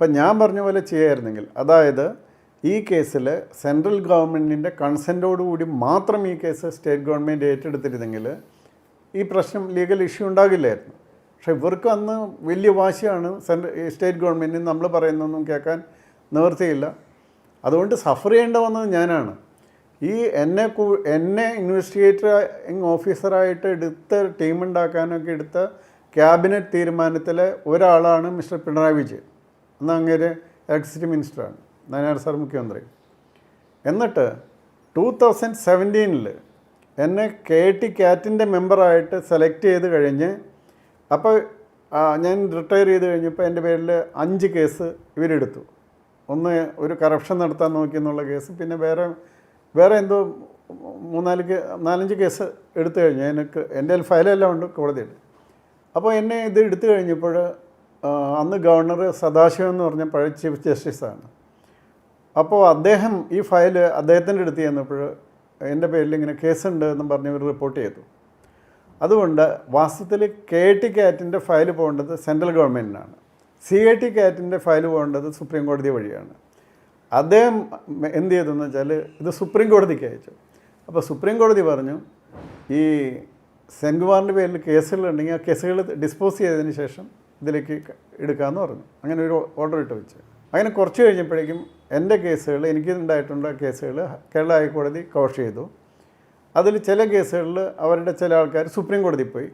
അപ്പം ഞാൻ പറഞ്ഞ പോലെ ചെയ്യായിരുന്നെങ്കിൽ അതായത് ഈ കേസിൽ സെൻട്രൽ ഗവൺമെന്റിന്റെ കൺസെന്റോടുകൂടി മാത്രം ഈ കേസ് സ്റ്റേറ്റ് ഗവൺമെന്റ് ഏറ്റെടുത്തിരുന്നെങ്കിൽ ഈ പ്രശ്നം ലീഗൽ ഇഷ്യൂ ഉണ്ടാകില്ലായിരുന്നു. പക്ഷേ ഇവർക്ക് അന്ന് വലിയ വാശിയാണ് സെൻട്രൽ സ്റ്റേറ്റ് ഗവൺമെന്റിന് നമ്മൾ പറയുന്നതൊന്നും കേൾക്കാൻ നിവൃത്തിയില്ല. അതുകൊണ്ട് സഫർ ചെയ്യേണ്ട വന്നത് ഞാനാണ്. ഈ എന്നെ എന്നെ ഇൻവെസ്റ്റിഗേറ്റിംഗ് ഓഫീസറായിട്ട് എടുത്ത ടീമുണ്ടാക്കാനൊക്കെ എടുത്ത ക്യാബിനറ്റ് തീരുമാനത്തിലെ ഒരാളാണ് മിസ്റ്റർ പിണറായി വിജയൻ. അന്ന് അങ്ങേര് മിനിസ്റ്റർ മിനിസ്റ്ററാണ് നയനാർ സാർ മുഖ്യമന്ത്രി. എന്നിട്ട് ടൂ തൗസൻഡ് സെവന്റീനിൽ എന്നെ കെ ടി ക്യാറ്റിന്റെ മെമ്പറായിട്ട് സെലക്ട് ചെയ്ത് കഴിഞ്ഞ് അപ്പോൾ ഞാൻ റിട്ടയർ ചെയ്ത് കഴിഞ്ഞപ്പോൾ എന്റെ പേരിൽ അഞ്ച് കേസ് ഇവരെടുത്തു. ഒന്ന് ഒരു കറപ്ഷൻ നടത്താൻ നോക്കി എന്നുള്ള കേസ് പിന്നെ വേറെ വേറെ എന്തോ മൂന്നാൽ നാലഞ്ച് കേസ് എടുത്തു കഴിഞ്ഞു. എനിക്ക് എന്റെ ഫയലെല്ലാം ഉണ്ട് കോടതിയിൽ. അപ്പോൾ എന്നെ ഇത് എടുത്തു കഴിഞ്ഞപ്പോൾ അന്ന് ഗവർണർ സദാശിവം എന്ന് പറഞ്ഞ പഴയ ചീഫ് ജസ്റ്റിസാണ്. അപ്പോൾ അദ്ദേഹം ഈ ഫയൽ അദ്ദേഹത്തിന്റെ അടുത്ത് ചെന്നപ്പോൾ എന്റെ പേരിൽ ഇങ്ങനെ കേസുണ്ട് എന്നും പറഞ്ഞ് ഇവർ റിപ്പോർട്ട് ചെയ്തു. അതുകൊണ്ട് വാസ്തവത്തിൽ കെ ടി കാറ്റിന്റെ ഫയൽ പോകേണ്ടത് സെൻട്രൽ ഗവൺമെന്റിനാണ്. സി എ ടി കാറ്റിന്റെ ഫയൽ പോകേണ്ടത് സുപ്രീം കോടതി വഴിയാണ്. അദ്ദേഹം എന്ത് ചെയ്തെന്ന് വെച്ചാൽ ഇത് സുപ്രീം കോടതിക്ക് അയച്ചു. അപ്പോൾ സുപ്രീം കോടതി പറഞ്ഞു ഈ സെൻകുമാറിന്റെ പേരിൽ കേസുകളുണ്ടെങ്കിൽ ആ കേസുകൾ ഡിസ്പോസ് ചെയ്തതിന് ശേഷം ഇതിലേക്ക് എടുക്കാമെന്ന് പറഞ്ഞു. അങ്ങനെ ഒരു ഓർഡർ ഇട്ട് വെച്ച്. അങ്ങനെ കുറച്ച് കഴിഞ്ഞപ്പോഴേക്കും എന്റെ കേസുകൾ എനിക്ക് ഉണ്ടായിട്ടുള്ള കേസുകൾ കേരള ഹൈക്കോടതി കോഷ് ചെയ്തു. അതിൽ ചില കേസുകളിൽ അവരുടെ ചില ആൾക്കാർ സുപ്രീം കോടതി പോയി.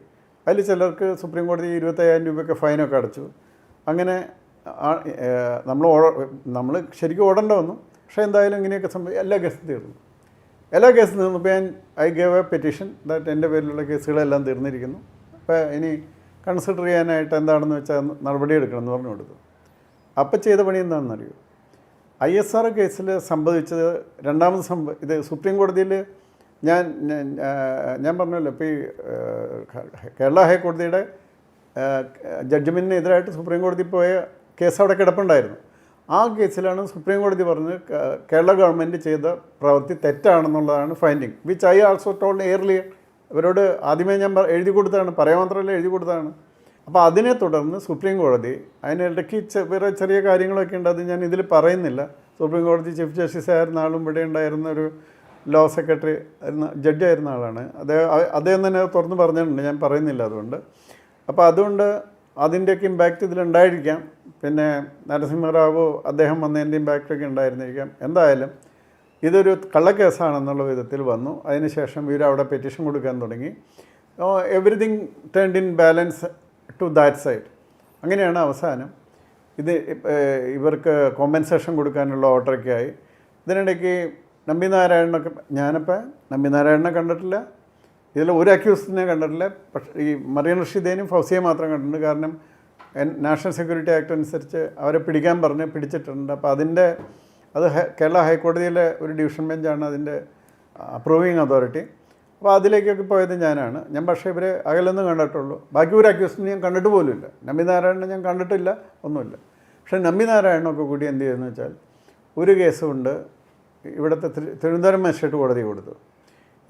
അതിൽ ചിലർക്ക് സുപ്രീം കോടതി ഇരുപത്തയ്യായിരം രൂപയൊക്കെ ഫൈനൊക്കെ അടച്ചു. അങ്ങനെ നമ്മൾ നമ്മൾ ശരിക്കും ഓടേണ്ട വന്നു. പക്ഷേ എന്തായാലും ഇങ്ങനെയൊക്കെ സംഭവിച്ചു എല്ലാ കേസും തീർന്നു. എല്ലാ കേസും തീർന്നപ്പോൾ ഞാൻ I gave a petition that എന്റെ പേരിലുള്ള കേസുകളെല്ലാം തീർന്നിരിക്കുന്നു. അപ്പോൾ ഇനി കൺസിഡർ ചെയ്യാനായിട്ട് എന്താണെന്ന് വെച്ചാൽ നടപടി എടുക്കണം എന്ന് പറഞ്ഞു കൊടുത്തു. അപ്പം ചെയ്ത പണി എന്താണെന്നറിയോ? ഐ എസ് ആർ കേസിൽ സംഭവിച്ചത് രണ്ടാമത് സംഭവ ഇത് സുപ്രീം കോടതിയിൽ ഞാൻ ഞാൻ, പറഞ്ഞല്ലോ ഇപ്പോൾ ഈ കേരള ഹൈക്കോടതിയുടെ ജഡ്ജ്മെന്റിനെതിരായിട്ട് സുപ്രീം കോടതി പോയ കേസ് അവിടെ കിടപ്പുണ്ടായിരുന്നു. ആ കേസിലാണ് സുപ്രീം കോടതി പറഞ്ഞത് കേരള ഗവൺമെന്റ് ചെയ്ത പ്രവൃത്തി തെറ്റാണെന്നുള്ളതാണ് finding which I also told earlier ഇവരോട് ആദ്യമേ ഞാൻ എഴുതി കൊടുത്തതാണ് പറയാൻ മാത്രമല്ല എഴുതി കൊടുത്തതാണ്. അപ്പോൾ അതിനെ തുടർന്ന് സുപ്രീം കോടതി അതിനിടയ്ക്ക് വേറെ ചെറിയ കാര്യങ്ങളൊക്കെ ഉണ്ട് അത് ഞാൻ ഇതിൽ പറയുന്നില്ല. സുപ്രീം കോടതി ചീഫ് ജസ്റ്റിസ് ആയിരുന്ന ആളും ഇവിടെ ഉണ്ടായിരുന്ന ഒരു ലോ സെക്രട്ടറി ആയിരുന്ന ജഡ്ജായിരുന്ന ആളാണ്. അദ്ദേഹം അദ്ദേഹം തന്നെ തുറന്ന് പറഞ്ഞിട്ടുണ്ട് ഞാൻ പറയുന്നില്ല അതുകൊണ്ട്. അപ്പോൾ അതുകൊണ്ട് അതിന്റെയൊക്കെ ഇമ്പാക്റ്റ് ഇതിലുണ്ടായിരിക്കാം പിന്നെ നരസിംഹറാവു അദ്ദേഹം വന്നതിന്റെ ഇമ്പാക്റ്റൊക്കെ ഉണ്ടായിരുന്നിരിക്കാം. എന്തായാലും ഇതൊരു കള്ളക്കേസാണെന്നുള്ള വിധത്തിൽ വന്നു. അതിനുശേഷം ഇവർ അവിടെ പെറ്റീഷൻ കൊടുക്കാൻ തുടങ്ങി. Everything turned in balance to that side അങ്ങനെയാണ് അവസാനം. ഇത് ഇവർക്ക് കോമ്പൻസേഷൻ കൊടുക്കാനുള്ള ഓർഡറൊക്കെ ആയി. ഇതിനിടയ്ക്ക് നമ്പി നാരായണനൊക്കെ ഞാനിപ്പോൾ നമ്പി നാരായണനെ കണ്ടിട്ടില്ല. ഇതിൽ ഒരു അക്യൂസിനെ കണ്ടിട്ടില്ല. പക്ഷേ ഈ മറിയൻ റഷീദേനും ഫൗസിയെ മാത്രം കണ്ടിട്ടുണ്ട്. കാരണം നാഷണൽ സെക്യൂരിറ്റി ആക്ട് അനുസരിച്ച് അവരെ പിടിക്കാൻ പറഞ്ഞ് പിടിച്ചിട്ടുണ്ട്. അപ്പോൾ അതിന്റെ അത് കേരള ഹൈക്കോടതിയിലെ ഒരു ഡിവിഷൻ ബെഞ്ചാണ് അതിന്റെ അപ്രൂവിങ് അതോറിറ്റി. അപ്പോൾ അതിലേക്കൊക്കെ പോയത് ഞാനാണ്. ഞാൻ പക്ഷേ ഇവരെ അകലൊന്നും കണ്ടിട്ടുള്ളൂ. ബാക്കി ഒരു അക്യൂസിനെ ഞാൻ കണ്ടിട്ട് പോലുമില്ല നമ്പി നാരായണനെ ഞാൻ കണ്ടിട്ടില്ല ഒന്നുമില്ല. പക്ഷേ നമ്പി നാരായണനൊക്കെ കൂടി എന്ത് ചെയ്യുന്നു വെച്ചാൽ ഒരു കേസുമുണ്ട്. ഇവിടുത്തെ തിരു- തിരുവനന്തപുരം മജിസ്ട്രേറ്റ് കോടതി കൊടുത്തു.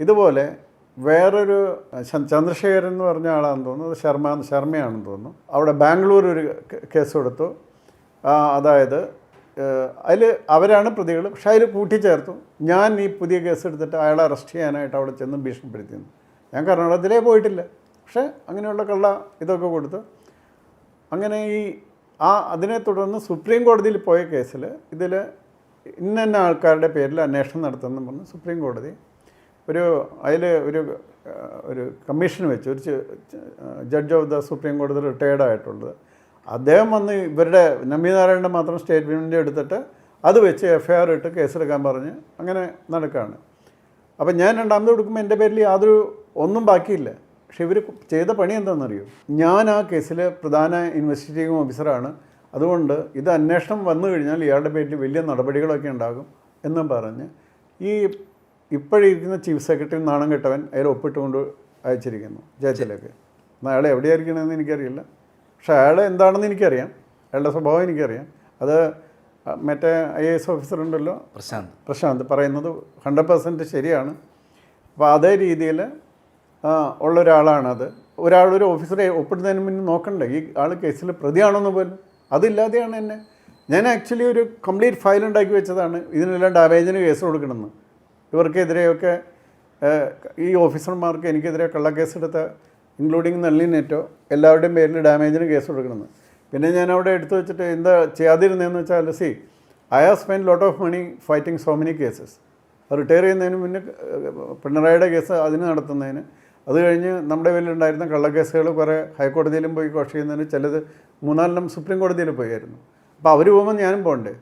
ഇതുപോലെ വേറൊരു ചന്ദ്രശേഖരൻ എന്ന് പറഞ്ഞ ആളാണെന്ന് തോന്നുന്നു. ശർമ്മ ശർമ്മയാണെന്ന് തോന്നുന്നു. അവിടെ ബാംഗ്ലൂർ ഒരു കേസ് കൊടുത്തു. അതായത് അതിൽ അവരാണ് പ്രതികൾ. പക്ഷേ അതിൽ കൂട്ടിച്ചേർത്തു. ഞാൻ ഈ പുതിയ കേസ് എടുത്തിട്ട് അയാളെ അറസ്റ്റ് ചെയ്യാനായിട്ട് അവിടെ ചെന്ന് ഭീഷണിപ്പെടുത്തിയിരുന്നു. ഞാൻ കർണാടകത്തിലേ പോയിട്ടില്ല. പക്ഷേ അങ്ങനെയുള്ള കള്ള ഇതൊക്കെ കൊടുത്തു അങ്ങനെ ഈ ആ അതിനെ തുടർന്ന് സുപ്രീം കോടതിയിൽ പോയ കേസിൽ ഇതിൽ ഇന്ന ഇന്ന ആൾക്കാരുടെ പേരിൽ അന്വേഷണം നടത്തുന്നു പറഞ്ഞ് സുപ്രീം കോടതി ഒരു അതിൽ ഒരു ഒരു കമ്മീഷൻ വെച്ച് ഒരു ജഡ്ജ് ഓഫ് ദ സുപ്രീം കോടതി റിട്ടയേർഡ് ആയിട്ടുള്ളത് അദ്ദേഹം വന്ന് ഇവരുടെ നമ്പി നാരായണന്റെ മാത്രം സ്റ്റേറ്റ്മെന്റ് എടുത്തിട്ട് അത് വെച്ച് എഫ് ഐ ആർ ഇട്ട് കേസെടുക്കാൻ പറഞ്ഞ് അങ്ങനെ നടക്കുകയാണ്. അപ്പം ഞാൻ രണ്ടാമത് കൊടുക്കുമ്പോൾ എന്റെ പേരിൽ യാതൊരു ഒന്നും ബാക്കിയില്ല. പക്ഷെ ഇവർ ചെയ്ത പണി എന്താണെന്നറിയോ? ഞാൻ ആ കേസിൽ പ്രധാന ഇൻവെസ്റ്റിഗേറ്റിംഗ് ഓഫീസറാണ്. അതുകൊണ്ട് ഇത് അന്വേഷണം വന്നു കഴിഞ്ഞാൽ ഇയാളുടെ പേരിൽ വലിയ നടപടികളൊക്കെ ഉണ്ടാകും എന്നും പറഞ്ഞ് ഈ ഇപ്പോഴിരിക്കുന്ന ചീഫ് സെക്രട്ടറി നാണം കെട്ടവൻ അതിൽ ഒപ്പിട്ടുകൊണ്ട് അയച്ചിരിക്കുന്നു എന്നാൽ അയാൾ എവിടെയായിരിക്കണമെന്ന് എനിക്കറിയില്ല. പക്ഷെ അയാൾ എന്താണെന്ന് എനിക്കറിയാം. അയാളുടെ സ്വഭാവം എനിക്കറിയാം. അത് മറ്റേ ഐ എ എസ് ഓഫീസർ ഉണ്ടല്ലോ? പ്രശാന്ത്. പ്രശാന്ത് പറയുന്നത് ഹൺഡ്രഡ് പെർസെന്റ് ശരിയാണ്. അപ്പോൾ അതേ രീതിയിൽ ഉള്ള ഒരാളാണത് ഒരാളൊരു ഓഫീസറെ ഒപ്പിടുന്നതിന് മുന്നേ നോക്കണ്ടേ? ഈ ആൾ കേസിൽ പ്രതിയാണെന്ന് പോലും. അതില്ലാതെയാണ് എന്നെ. ഞാൻ ആക്ച്വലി ഒരു കംപ്ലീറ്റ് ഫയൽ ഉണ്ടാക്കി വെച്ചതാണ്. ഇതിനെല്ലാം ഡാമേജിന് കേസ് കൊടുക്കണമെന്ന്. ഇവർക്കെതിരെയൊക്കെ ഈ ഓഫീസർമാർക്ക് എനിക്കെതിരെ കള്ളക്കേസ് എടുത്ത ഇൻക്ലൂഡിങ് നള്ളി നെറ്റോ എല്ലാവരുടെയും പേരിൽ ഡാമേജിന് കേസ് കൊടുക്കണമെന്ന്. പിന്നെ ഞാൻ അവിടെ എടുത്തു വെച്ചിട്ട് എന്താ ചെയ്യാതിരുന്നതെന്ന് വെച്ചാൽ see I have spend lot of money fighting so many cases retire ചെയ്യുന്നതിന് മുന്നേ പിണറായിയുടെ കേസ് അതിന് നടത്തുന്നതിന്. അത് കഴിഞ്ഞ് നമ്മുടെ പേരിലുണ്ടായിരുന്ന കള്ളക്കേസുകൾ കുറേ ഹൈക്കോടതിയിലും പോയി കോഷ് ചെയ്യുന്നതിന് ചിലത് മൂന്നാലെണ്ണം സുപ്രീം കോടതിയിൽ പോയായിരുന്നു. അപ്പോൾ അവർ പോകുമ്പോൾ ഞാനും പോകണ്ടേ?